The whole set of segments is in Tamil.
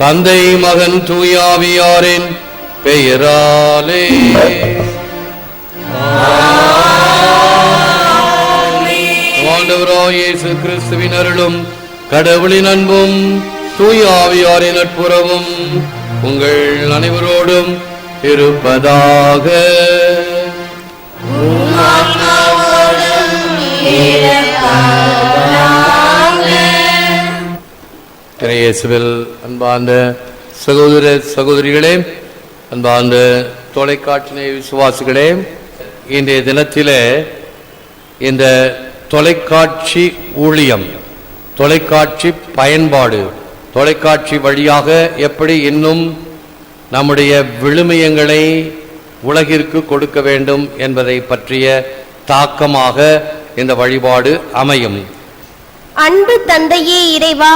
தந்தை மகன் தூயாவியாரின் பெயராலே. இயேசு கிறிஸ்துவின் அருளும் கடவுளின் அன்பும் தூய ஆவியாரின் நட்புறவும் உங்கள் அனைவரோடும் இருப்பதாக. இயேசுவில் அன்பார்ந்த சகோதர சகோதரிகளே அன்பார்ந்த தொலைக்காட்சி விசுவாசிகளே இன்றைய தினத்திலே இந்த தொலைக்காட்சி ஊழியம் தொலைக்காட்சி பயன்பாடு தொலைக்காட்சி வழியாக எப்படி இன்னும் நம்முடைய விழுமியங்களை உலகிற்கு கொடுக்க வேண்டும் என்பதை பற்றிய தாக்கமாக இந்த வழிபாடு அமையும். அன்பு தந்தையே இறைவா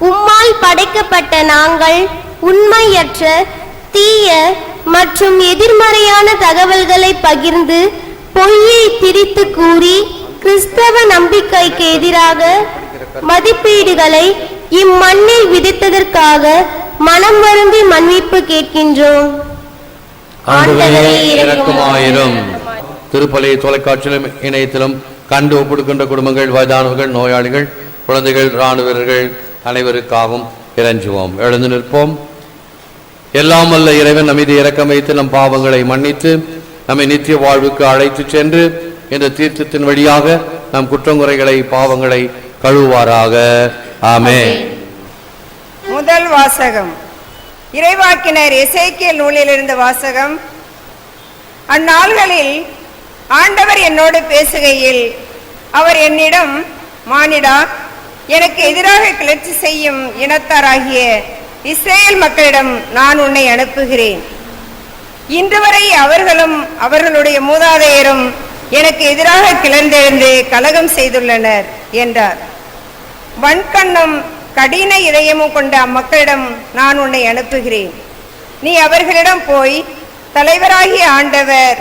உம்மால் படைக்கப்பட்ட நாங்கள் உண்மையற்ற தீய மற்றும் எதிர்மறையான தகவல்களை பகிர்ந்து பொய்யை திரித்து கூறி கிறிஸ்தவ நம்பிக்கைக்கு எதிராக மதிப்பீடுகளை இம்மண்ணில் விதித்ததற்காக மனம் வருந்தி மன்னிப்பு கேட்கின்றோம். இறக்குமாயிரும். திருப்பலி தொலைக்காட்சியிலும் இணையத்திலும் கண்டு ஒப்படுக்கின்ற குடும்பங்கள் வயதானவர்கள் நோயாளிகள் குழந்தைகள் இராணுவ வீரர்கள் அனைவருக்காகவும் இறைஞ்சுவோம். எழுந்து நிற்போம். எல்லாம் அல்ல இறைவன் நம்மீது இறக்கம் வைத்து நம் பாவங்களை மன்னித்து நம்மை நித்திய வாழ்வுக்கு அழைத்து சென்று இந்த தீர்த்தத்தின் வழியாக நம் குற்றங்குறைகளை பாவங்களை கழுவாராக ஆமே முதல் வாசகம். இறைவாக்கினர் எசேக்கியல் நூலிலிருந்து வாசகம். அந்நாள்களில் ஆண்டவர் என்னோடு பேசுகையில் அவர் என்னிடம் மானிடா எனக்கு எதிராக கிளர்ச்சி செய்யும் இனத்தாராகிய இஸ்ரேல் மக்களிடம் நான் உன்னை அனுப்புகிறேன். இன்று வரை அவர்களும் அவர்களுடைய மூதாதையரும் எனக்கு எதிராக கிளர்ந்தெழுந்து கலகம் செய்துள்ளனர் என்றார். வன்கண்ணும் கடின இதயமும் கொண்ட அம்மக்களிடம் நான் உன்னை அனுப்புகிறேன். நீ அவர்களிடம் போய் தலைவராகிய ஆண்டவர்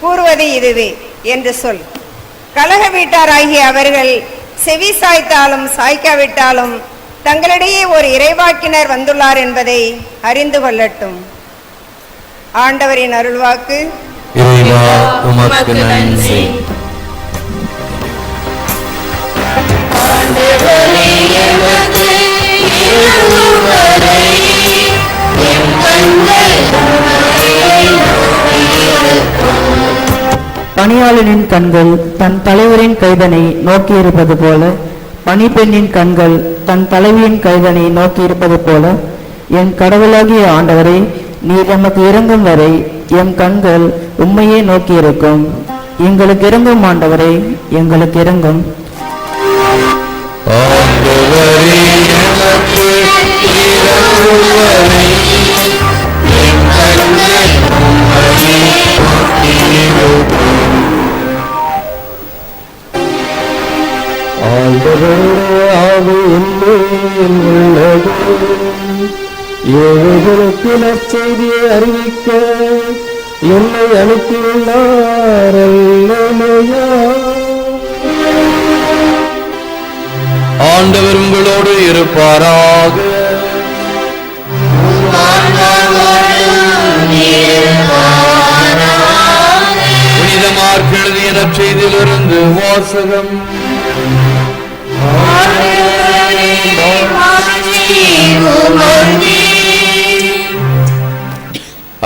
கூறுவது இதுவே என்று சொல். கலக வீட்டாராகிய அவர்கள் செவி சாய்த்தாலும் சாய்க்காவிட்டாலும் தங்களிடையே ஒரு இறைவாக்கினர் வந்துள்ளார் என்பதை அறிந்து கொள்ளட்டும். ஆண்டவரின் அருள்வாக்கு. இறைவா உமக்கு நன்றி. பணியாளனின் கண்கள் தன் தலைவரின் கைதனை நோக்கியிருப்பது போல பணிப்பெண்ணின் கண்கள் தன் தலைவியின் கைதனை நோக்கியிருப்பது போல என் கடவுளாகிய ஆண்டவரை நீர் நமக்கு இறங்கும் வரை எம் கண்கள் உண்மையே நோக்கியிருக்கும். எங்களுக்கு இறங்கும் ஆண்டவரை எங்களுக்கு இறங்கும். செய்தியை அறிவிக்க என்னை அனுப்பியுள்ளார்.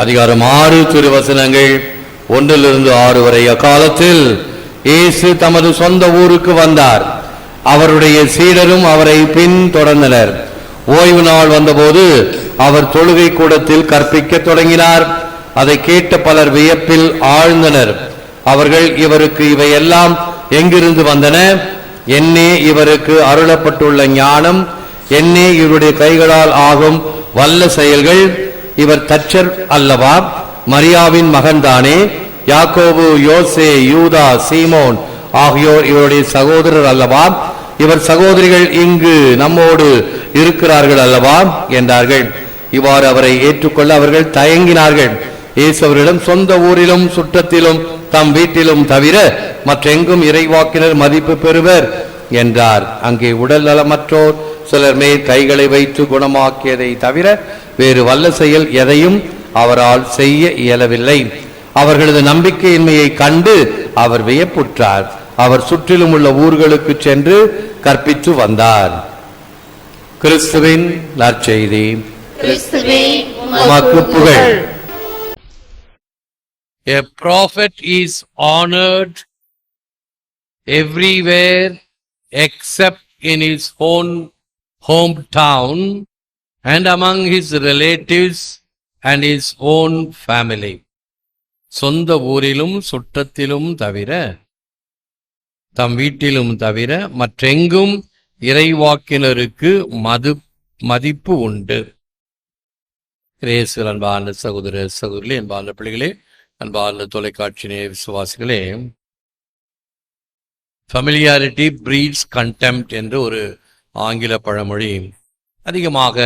அதிகாரம் ஆறு திருவசனங்கள். ஒன்றிலிருந்து ஆறு வரை அக்காலத்தில் இயேசு தமது சொந்த ஊருக்கு வந்தார். அவருடைய சீடரும் அவரை பின்தொடர்ந்தனர் ஓய்வு நாள் வந்தபோது அவர் தொழுகை கூடத்தில் கற்பிக்கத் தொடங்கினார். அதை கேட்ட பலர் வியப்பில் ஆழ்ந்தனர். அவர்கள் இவருக்கு இவையெல்லாம் எங்கிருந்து வந்தன? என்னே இவருக்கு அருளப்பட்டுள்ள ஞானம்? என்னே இவருடைய கைகளால் ஆகும் வல்ல செயல்கள்? இவர் தச்சர் அல்லவா? மரியாவின் மகன்தானே. யாக்கோபு யோசே யூதா சீமோன் ஆகியோர் இவருடைய சகோதரர் அல்லவா? இவர் சகோதரிகள் இங்கு நம்மோடு இருக்கிறார்கள் அல்லவா? என்றார்கள். இவ்வாறு அவரை ஏற்றுக்கொள்ள அவர்கள் தயங்கினார்கள். இயேசு அவரிடம் சொந்த ஊரிலும் சுற்றத்திலும் தம் வீட்டிலும் தவிர மற்றெங்கும் இறைவாக்கினர் மதிப்பு பெறுவர் என்றார். அங்கே உடல் நலமற்றோர் சிலர் மேல் கைகளை வைத்து குணமாக்கியதை தவிர வேறு வல்ல செயல் எதையும் அவரால் செய்ய இயலவில்லை. அவர்களது நம்பிக்கையின்மையை கண்டு அவர் வியப்புற்றார். அவர் சுற்றிலும் உள்ள ஊர்களுக்கு சென்று கற்பித்து வந்தார். கிறிஸ்துவின் நற்செய்தி. கிறிஸ்துவே உமக்கு புகழ். A prophet is honored everywhere except in his own hometown and among his relatives and his own family. சொந்த ஊரிலும் சுற்றத்திலும் தவிர தம் வீட்டிலும் தவிர மற்றெங்கும் இறைவாக்கினருக்கு மது மதிப்பு உண்டு கிரேசு அன்பான சகோதர சகோதரி அன்பான பிள்ளைகளே அன்பான தொலைக்காட்சி விசுவாசிகளே ஃபெமிலியாரிட்டி பிரீட்ஸ் கண்டெம்ட் என்று ஒரு ஆங்கில பழமொழி அதிகமாக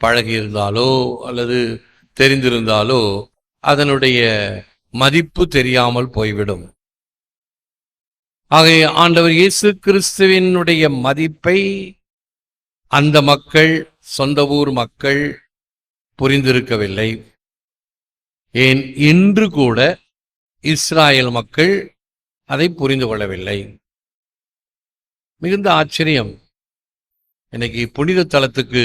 பழகியிருந்தாலோ அல்லது தெரிந்திருந்தாலோ அதனுடைய மதிப்பு தெரியாமல் போய்விடும். ஆகவே ஆண்டவர் இயேசு கிறிஸ்துவினுடைய மதிப்பை அந்த மக்கள் சொந்த ஊர் மக்கள் புரிந்திருக்கவில்லை. ஏன்? இன்று கூட இஸ்ராயல் மக்கள் அதை புரிந்து கொள்ளவில்லை. மிகுந்த ஆச்சரியம். இன்னைக்கு புனித தலத்துக்கு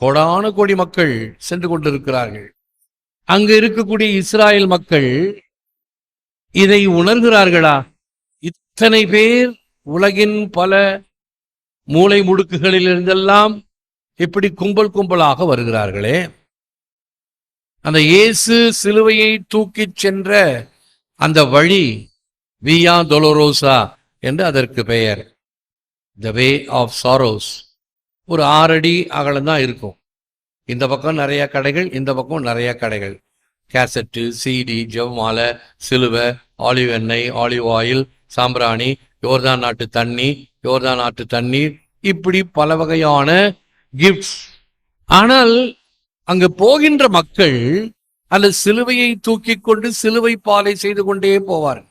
கோடான கோடி மக்கள் சென்று கொண்டிருக்கிறார்கள். அங்கு இருக்கக்கூடிய இஸ்ராயல் மக்கள் இதை உணர்கிறார்களா? இத்தனை பேர் உலகின் பல மூலை முடுக்குகளிலிருந்தெல்லாம் இப்படி கும்பல் கும்பலாக வருகிறார்களே. அந்த இயேசு சிலுவையை தூக்கிச் சென்ற அந்த வழி வியா தொலோரோசா என்று அதற்கு பெயர். த வே ஆஃப் சாரோஸ் ஒரு ஆறடி அகலம் தான் இருக்கும். இந்த பக்கம் நிறைய கடைகள் இந்த பக்கம் நிறைய கடைகள். கேசட்டு சிடி ஜெவமாலை சிலுவை ஆலிவ் எண்ணெய் ஆலிவ் ஆயில் சாம்பிராணி யோர்தான் நாட்டு தண்ணி யோர்தான் நாட்டு தண்ணீர் இப்படி பல வகையான கிஃப்ட்ஸ் ஆனால் அங்கு போகின்ற மக்கள் அந்த சிலுவையை தூக்கி கொண்டு சிலுவை பாலை செய்து கொண்டே போவார்கள்.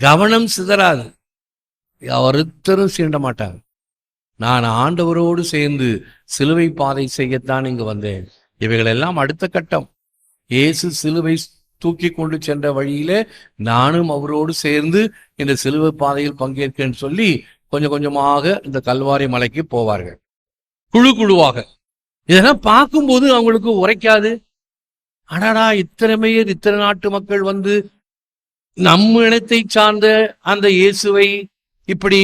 கவனம் சிதறாது. ஒருத்தரும் சீண்ட மாட்டாங்க நான் ஆண்டவரோடு சேர்ந்து சிலுவை பாதை செய்யத்தான் இங்கு வந்தேன். இவைகளெல்லாம் அடுத்த கட்டம். இயேசு சிலுவை தூக்கி கொண்டு சென்ற வழியிலே நானும் அவரோடு சேர்ந்து இந்த சிலுவை பாதையில் பங்கேற்கன்னு சொல்லி கொஞ்சம் கொஞ்சமாக இந்த கல்வாரி மலைக்கு போவார்கள். குழு குழுவாக. இதெல்லாம் பார்க்கும்போது அவங்களுக்கு உரைக்காது. அடடா இத்தனை பேர் இத்தனை நாட்டு மக்கள் வந்து நம்ம இனத்தை சார்ந்த அந்த இயேசுவை இப்படி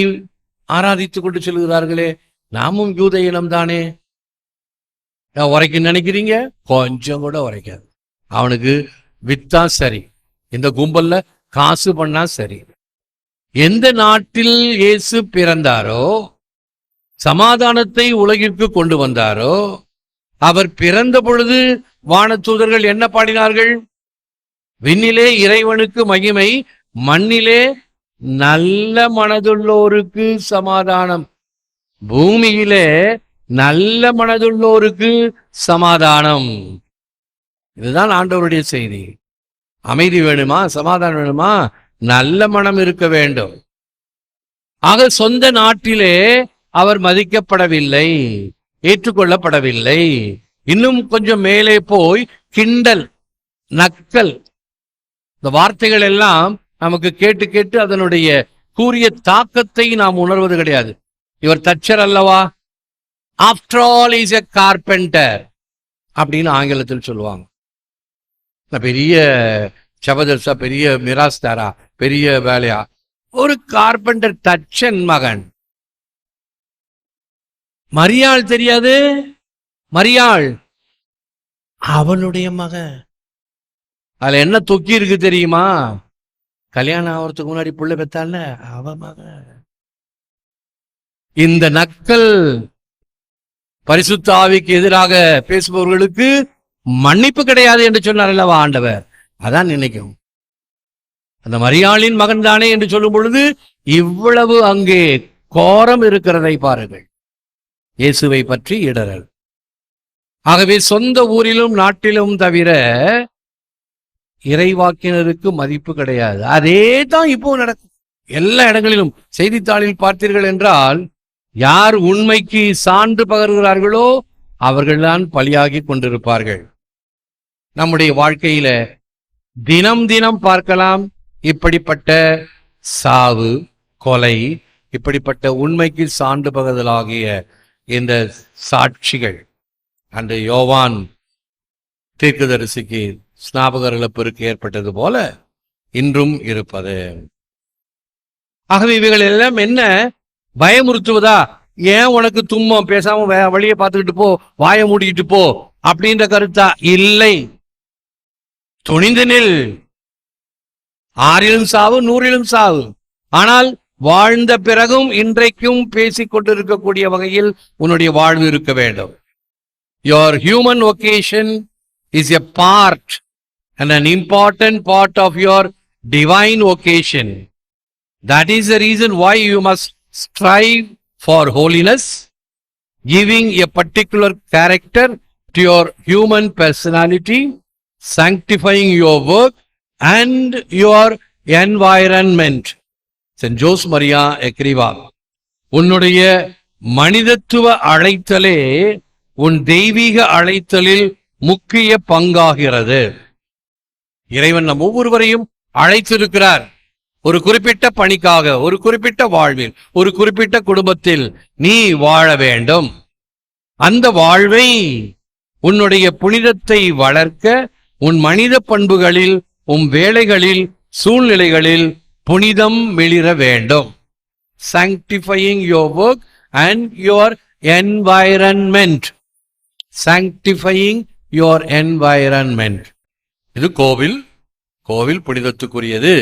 ஆராதித்து கொண்டு செல்கிறார்களே நாமும் யூத இனம் தானே உரைக்க நினைக்கிறீங்க? கொஞ்சம் கூட உரைக்காது. அவனுக்கு வித்தா சரி. இந்த கும்பல்ல காசு பண்ணா சரி. எந்த நாட்டில் இயேசு பிறந்தாரோ சமாதானத்தை உலகிற்கு கொண்டு வந்தாரோ அவர் பிறந்த பொழுது வானத்தூதர்கள் என்ன பாடினார்கள்? விண்ணிலே இறைவனுக்கு மகிமை மண்ணிலே நல்ல மனதுள்ளோருக்கு சமாதானம். பூமியிலே நல்ல மனதுள்ளோருக்கு சமாதானம். இதுதான் ஆண்டவருடைய செய்தி. அமைதி வேணுமா? சமாதானம் வேணுமா? நல்ல மனம் இருக்க வேண்டும். ஆக சொந்த நாட்டிலே அவர் மதிக்கப்படவில்லை ஏற்றுக்கொள்ளப்படவில்லை. இன்னும் கொஞ்சம் மேலே போய் கிண்டல் நக்கல் இந்த வார்த்தைகள் எல்லாம் நமக்கு கேட்டு கேட்டு அதனுடைய கூறிய தாக்கத்தை நாம் உணர்வது கிடையாது. இவர் தச்சர் அல்லவா? After all is a carpenter அப்படின்னு ஆங்கிலத்தில் சொல்லுவாங்க. பெரிய சபதர்சா பெரிய மிராஸ்தாரா பெரிய வேலையா? ஒரு கார்பெண்டர் தச்சன் மகன். மரியாள் தெரியாது? மரியாள். அவனுடைய மகன். அதுல என்ன தொக்கி இருக்கு தெரியுமா? கல்யாணம் ஆகிறதுக்கு முன்னாடி புள்ள பெத்தால அவ மக. இந்த நக்கல் பரிசுத்த ஆவிக்கு எதிராக பேசுபவர்களுக்கு மன்னிப்பு கிடையாது என்று சொன்னார் அல்லவா ஆண்டவர்? அதான் நினைக்கும். அந்த மரியாளின் மகன் தானே என்று சொல்லும் பொழுது இவ்வளவு அங்கே கோரம் இருக்கிறதை பாருங்கள். இயேசுவை பற்றி இடரல் ஆகவே சொந்த ஊரிலும் நாட்டிலும் தவிர இறைவாக்கினருக்கு மதிப்பு கிடையாது. அதே தான் இப்போ நடக்கும். எல்லா இடங்களிலும் செய்தித்தாளில் பார்த்தீர்கள் என்றால் யார் உண்மைக்கு சான்று பகர்கிறார்களோ அவர்கள்தான் பலியாகி கொண்டிருப்பார்கள். நம்முடைய வாழ்க்கையில தினம் தினம் பார்க்கலாம் இப்படிப்பட்ட சாவு கொலை இப்படிப்பட்ட உண்மைக்கு சான்று பகர்தலாகிய இந்த சாட்சிகள். அன்று யோவான் தீர்க்கதரிசிக்கு ஸ்நாபகர் இழப்பிற்கு ஏற்பட்டது போல இன்றும் இருப்பது. ஆகவே இவைகள் எல்லாம் என்ன? பயமுறுத்துவதா? ஏன் உனக்கு தும்மம்? பேசாம வழியை பார்த்துக்கிட்டு போ வாயை மூடிக்கிட்டு போ அப்படின்ற கருத்தா? இல்லை. துணிந்து நில். ஆறிலும் சாவு நூறிலும் சாவு. ஆனால் வாழ்ந்த பிறகும் இன்றைக்கும் பேசிக் கொண்டிருக்கக்கூடிய வகையில் உன்னுடைய வாழ்வு இருக்க வேண்டும். Your human vocation is a part and an important part of your divine vocation. That is the reason why you must strive for holiness, giving a particular character to your human personality, sanctifying your work and your environment. St. Jose Maria Escrivá. உன்னுடைய மனிதத்துவ அழைத்தலே உன் தெய்வீக அழைத்தலில் முக்கிய பங்காகிறது இறைவன் நம் ஒவ்வொருவரையும் அழைத்திருக்கிறார். ஒரு குறிப்பிட்ட பணிக்காக ஒரு குறிப்பிட்ட வாழ்வில் ஒரு குறிப்பிட்ட குடும்பத்தில் நீ வாழ வேண்டும். அந்த வாழ்வை உன்னுடைய புனிதத்தை வளர்க்க உன் மனித பண்புகளில் உன் வேலைகளில் சூழ்நிலைகளில் புனிதம் மிளிர வேண்டும். Sanctifying your work and your environment sanctifying your environment இது கோவில். கோவில் புனிதத்துக்குரியது.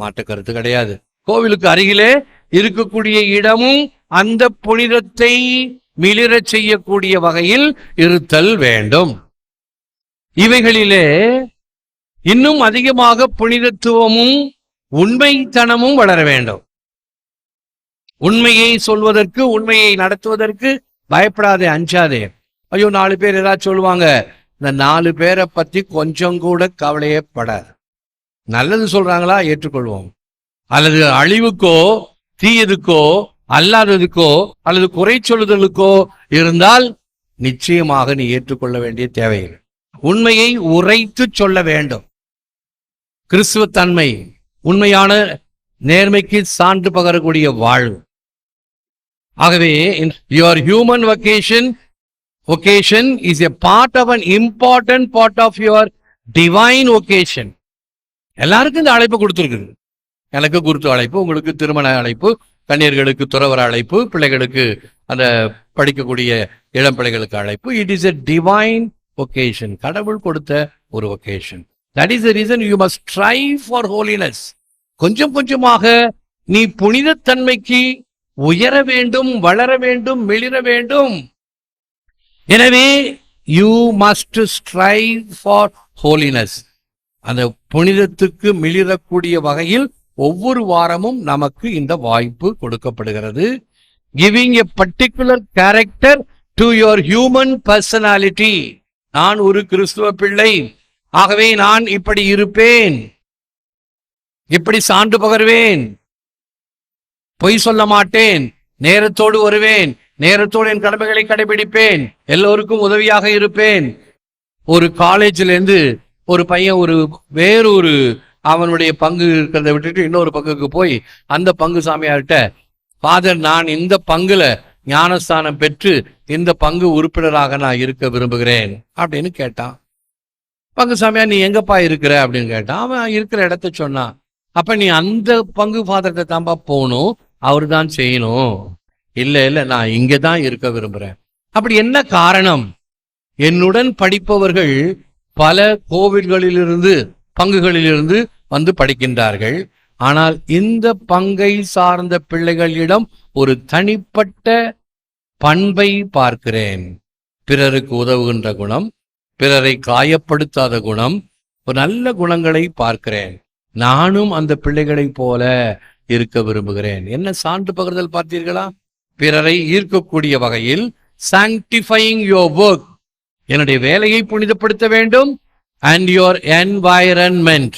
மாற்ற கருத்து கிடையாது. கோவிலுக்கு அருகிலே இருக்கக்கூடிய இடமும் அந்த புனிதத்தை மிளிரச் செய்யக்கூடிய வகையில் இருத்தல் வேண்டும். இவைகளிலே இன்னும் அதிகமாக புனிதத்துவமும் உண்மைத்தனமும் வளர வேண்டும். உண்மையை சொல்வதற்கு உண்மையை நடத்துவதற்கு பயப்படாதே அஞ்சாதே. ஐயோ நாலு பேர் ஏதாச்சும் சொல்லுவாங்க இந்த நாலு பேரை பத்தி கொஞ்சம் கூட கவலையே படாது நல்லது சொல்றாங்களா? ஏற்றுக்கொள்வோம். அல்லது அழிவுக்கோ தீயதுக்கோ அல்லாததுக்கோ அல்லது குறை சொல்லுதலுக்கோ இருந்தால் நிச்சயமாக நீ ஏற்றுக்கொள்ள வேண்டிய தேவையில்லை. உண்மையை உரைத்து சொல்ல வேண்டும். கிறிஸ்துவ தன்மை உண்மையான நேர்மைக்கு சான்று பகரக்கூடிய வாழ்வு. ஆகவே your human vocation vocation is a part of an important part of your divine vocation எல்லாருக்கும் இந்த அழைப்பு கொடுத்துருக்குது. எனக்கு குருத்து அழைப்பு உங்களுக்கு திருமண அழைப்பு கன்னியர்களுக்கு துறவர அழைப்பு பிள்ளைகளுக்கு அந்த படிக்கக்கூடிய இளம் பிள்ளைகளுக்கு அழைப்பு. It is a divine vocation கடவுள் கொடுத்த ஒரு vocation that is the reason you must try for holiness கொஞ்சம் கொஞ்சமாக நீ புனிதத்தன்மைக்கு உயர வேண்டும் வளர வேண்டும் மெளிர வேண்டும். எனவே you must strive for holiness அந்த புனிதத்துக்கு மிளிரக்கூடிய வகையில் ஒவ்வொரு வாரமும் நமக்கு இந்த வாய்ப்பு கொடுக்கப்படுகிறது. Giving a particular character to your human personality நான் ஒரு கிறிஸ்துவ பிள்ளை. ஆகவே நான் இப்படி இருப்பேன். இப்படி சான்று பகர்வேன். பொய் சொல்ல மாட்டேன். நேரத்தோடு வருவேன். நேரத்தோடு என் கடமைகளை கடைபிடிப்பேன். எல்லோருக்கும் உதவியாக இருப்பேன். ஒரு காலேஜ்ல இருந்து ஒரு பையன் ஒரு வேறொரு அவனுடைய பங்கு இருக்கிறத விட்டுட்டு இன்னொரு பங்குக்கு போய் அந்த பங்கு சாமியார்கிட்ட ஃபாதர் நான் இந்த பங்குல ஞானஸ்தானம் பெற்று இந்த பங்கு உறுப்பினராக நான் இருக்க விரும்புகிறேன். அப்படின்னு கேட்டான். பங்கு சாமியார் நீ எங்கப்பா இருக்கிற? அப்படின்னு கேட்டான். அவன் இருக்கிற இடத்த சொன்னான். அப்ப நீ அந்த பங்கு ஃபாதர்கிட்ட தான்பா போகணும்? அவர் தான் செய்யணும். இல்லை இல்ல நான் இங்கே தான் இருக்க விரும்புறேன். அப்படி என்ன காரணம்? என்னுடன் படிப்பவர்கள் பல கோவில்களிலிருந்து பங்குகளிலிருந்து வந்து படிக்கின்றார்கள். ஆனால் இந்த பங்கை சார்ந்த பிள்ளைகளிடம் ஒரு தனிப்பட்ட பண்பை பார்க்கிறேன். பிறருக்கு உதவுகின்ற குணம் பிறரை காயப்படுத்தாத குணம் ஒரு நல்ல குணங்களை பார்க்கிறேன். நானும் அந்த பிள்ளைகளைப் போல இருக்க விரும்புகிறேன். என்ன சான்று பகிர்தல் பார்த்தீர்களா? பிறரை ஈர்க்கக்கூடிய வகையில் சாங்டிஃபைங் யோர் ஒர்க் என்னுடைய வேலையை புனிதப்படுத்த வேண்டும். அண்ட் யோர் என்வாயரன்மெண்ட்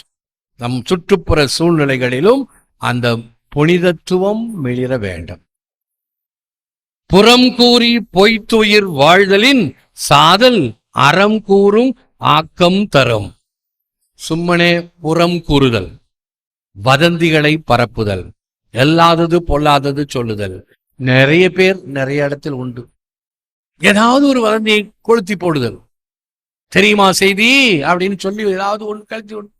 நம் சுற்றுப்புற சூழ்நிலைகளிலும் அந்த புனிதத்துவம் மிளிர வேண்டும். புறம் கூறி பொய்த்துயிர் வாழ்தலின் சாதல் அறம் கூறும் ஆக்கம் தரும். சும்மனே புறம் கூறுதல். வதந்திகளை பரப்புதல். எல்லாதது பொல்லாதது சொல்லுதல். நிறைய பேர் நிறைய இடத்தில் உண்டு. ஏதாவது ஒரு வதந்தியை கொளுத்தி போடுதல். தெரியுமா செய்தி? அப்படின்னு சொல்லி ஏதாவது ஒன்று கழிச்சு ஒன்று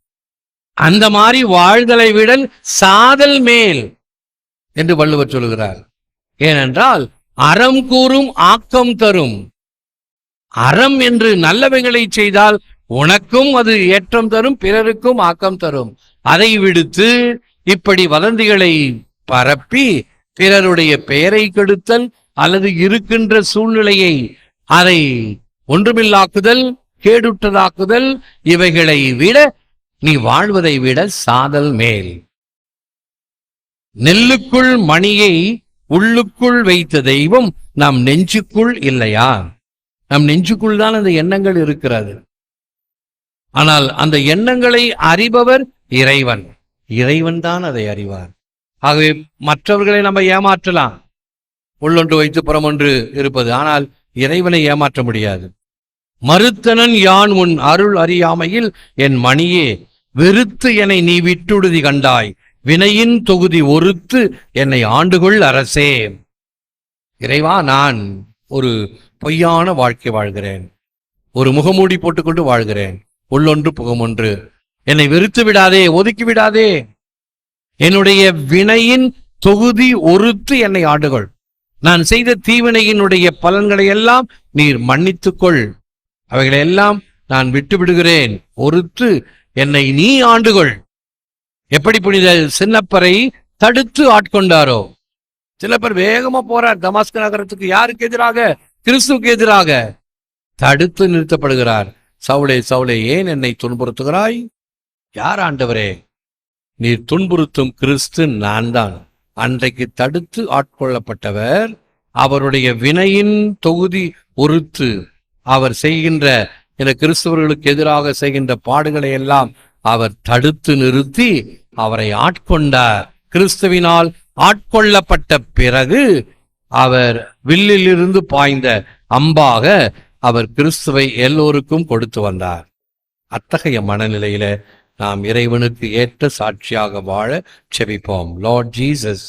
அந்த மாதிரி வாழ்தலை விட சாதல் மேல் என்று வள்ளுவர் சொல்லுகிறார். ஏனென்றால் அறம் கூறும் ஆக்கம் தரும். அறம் என்று நல்லவைகளை செய்தால் உனக்கும் அது ஏற்றம் தரும் பிறருக்கும் ஆக்கம் தரும். அதை விடுத்து இப்படி வதந்திகளை பரப்பி பிறருடைய பெயரை கெடுத்தல் அல்லது இருக்கின்ற சூழ்நிலையை அதை ஒன்றுமில்லாக்குதல் கேடுற்றதாக்குதல் இவைகளை விட நீ வாழ்வதை விட சாதல் மேல். நெல்லுக்குள் மணியை உள்ளுக்குள் வைத்த தெய்வம் நம் நெஞ்சுக்குள் இல்லையா? நம் நெஞ்சுக்குள் தான் அந்த எண்ணங்கள் இருக்கிறது. ஆனால் அந்த எண்ணங்களை அறிபவர் இறைவன். இறைவன் தான் அதை அறிவார். ஆகவே மற்றவர்களை நம்ம ஏமாற்றலாம். உள்ளொன்று வைத்து புறமொன்று இருப்பது. ஆனால் இறைவனை ஏமாற்ற முடியாது. மறுத்தனன் யான் உன் அருள் அறியாமையில் என் மணியே வெறுத்து என்னை நீ விட்டுடுதி கண்டாய். வினையின் தொகுதி ஒருத்து என்னை ஆண்டுகொள் அரசே. இறைவா நான் ஒரு பொய்யான வாழ்க்கை வாழ்கிறேன். ஒரு முகமூடி போட்டுக்கொண்டு வாழ்கிறேன். உள்ளொன்று புகமொன்று. என்னை வெறுத்து விடாதே ஒதுக்கி விடாதே. என்னுடைய வினையின் தொகுதி ஒருத்து என்னை ஆடுகள் நான் செய்த தீவினையினுடைய பலன்களை எல்லாம் நீர் மன்னித்துக்கொள். அவைகளை எல்லாம் நான் விட்டு விடுகிறேன் ஒருத்து என்னை நீ ஆண்டுகொள். எப்படி புனித சின்னப்பரை தடுத்து ஆட்கொண்டாரோ? சின்னப்பர் வேகமா போறார். தமாஸ்க நகரத்துக்கு யாருக்கு எதிராக? கிறிஸ்துக்கு எதிராக. தடுத்து நிறுத்தப்படுகிறார். சவுளே சவுளே ஏன் என்னை துன்புறுத்துகிறாய்? யார் ஆண்டவரே? நீர் துன்புறுத்தும் கிறிஸ்து நான் தான் அன்றைக்கு தடுத்து ஆட்கொள்ளப்பட்டவர் அவருடைய வினையின் தொகுதி பொறுத்து அவர் செய்கின்ற என கிறிஸ்தவர்களுக்கு எதிராக செய்கின்ற பாடுகளை எல்லாம் அவர் தடுத்து நிறுத்தி அவரை ஆட்கொண்டார். கிறிஸ்துவினால் ஆட்கொள்ளப்பட்ட பிறகு அவர் வில்லிலிருந்து பாய்ந்த அம்பாக அவர் கிறிஸ்துவை எல்லோருக்கும் கொடுத்து வந்தார். அத்தகைய மனநிலையில நாம் இறைவனுக்கு ஏற்ற சாட்சியாக வாழ செபிப்போம். Lord Jesus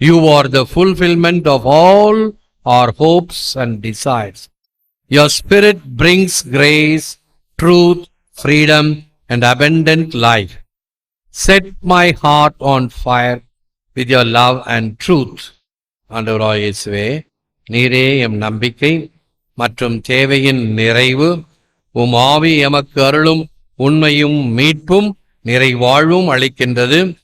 you are the fulfilment of all our hopes and desires your spirit brings grace truth freedom and abundant life set my heart on fire with your love and truth ஆண்டவராய் இயேசுவே நீரே எம் நம்பிக்கை மற்றும் தேவையின் நிறைவு உம் ஆவி எமக்கு அருளும். உண்மையும் மீட்பும் நிறைவாழ்வும் அளிக்கின்றது.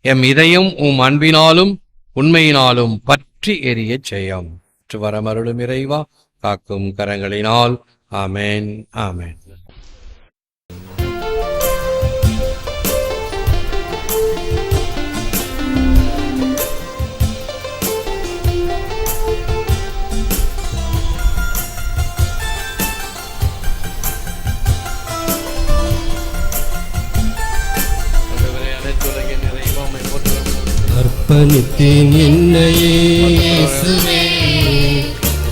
எம் இதயம் உம் அன்பினாலும் உண்மையினாலும் பற்றி எரியச் செய்யும். வரமருளும் இறைவா காக்கும் கரங்களினால். ஆமேன் ஆமேன். அர்ப்பணித்தேன் என்னையே.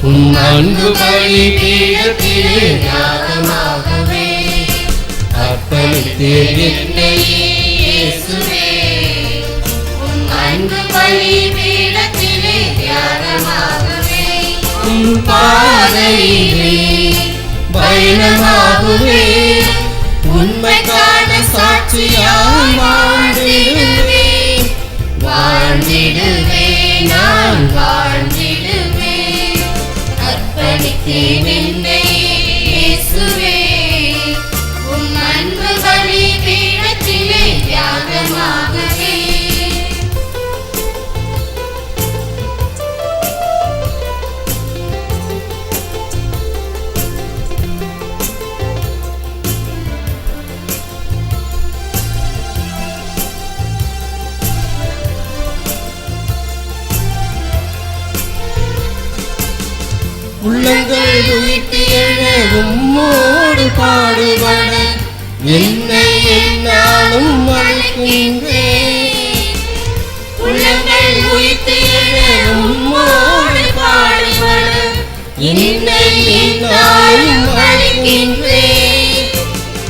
உம் அன்பு பலி பீடத்திலே அர்ப்பணித்தேன் என்னையே பாதையிலே பயணமாகவே. உண்மைக்கான சாட்சியாய் வாழ்ந்திடுவே நான் வாழ்ந்திடுவே அர்ப்பணித்தேன்.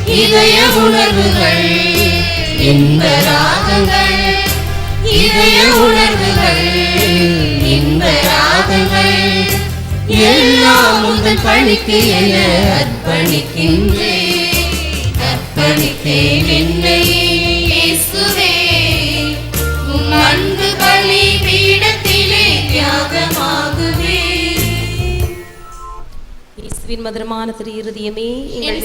இதய உணர்வுகள் இன்ப ராகங்கள். இதய உணர்வுகள் இன்ப ராகங்கள். எல்லாம் உங்கள் பணிக்கு என அர்ப்பணிக்கின்றேன் அர்ப்பணித்தேன் என்னை. இயேசுவின் மதுரமான திரு இருதயமே எங்கள்.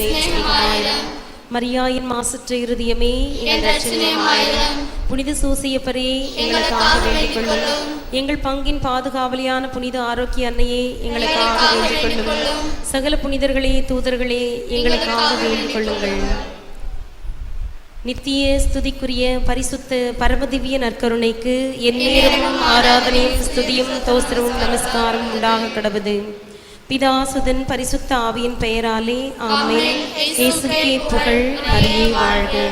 மரியாயின் மாசற்ற இருதயமே எங்கள் புனித சூசியப்பரே எங்களுக்காக வேண்டிக் கொள்ளும். எங்கள் பங்கின் பாதுகாவலியான புனித ஆரோக்கிய அன்னையே எங்களுக்காக வேண்டிக் கொள்ளும். சகல புனிதர்களே தூதர்களே எங்களுக்காக வேண்டிக் கொள்ளுங்கள். நித்திய ஸ்துதிக்குரிய பரிசுத்த பரமதிவிய நற்கருணைக்கு எந்நேரமும் ஆராதனையும் ஸ்துதியும் தோஸ்திரமும் நமஸ்காரம் உண்டாக கடவுது. பிதாசுதன் பரிசுத்த ஆவியின் பெயராலே ஆமென். இயேசுக்கே புகழ். மரியே வாழ்க.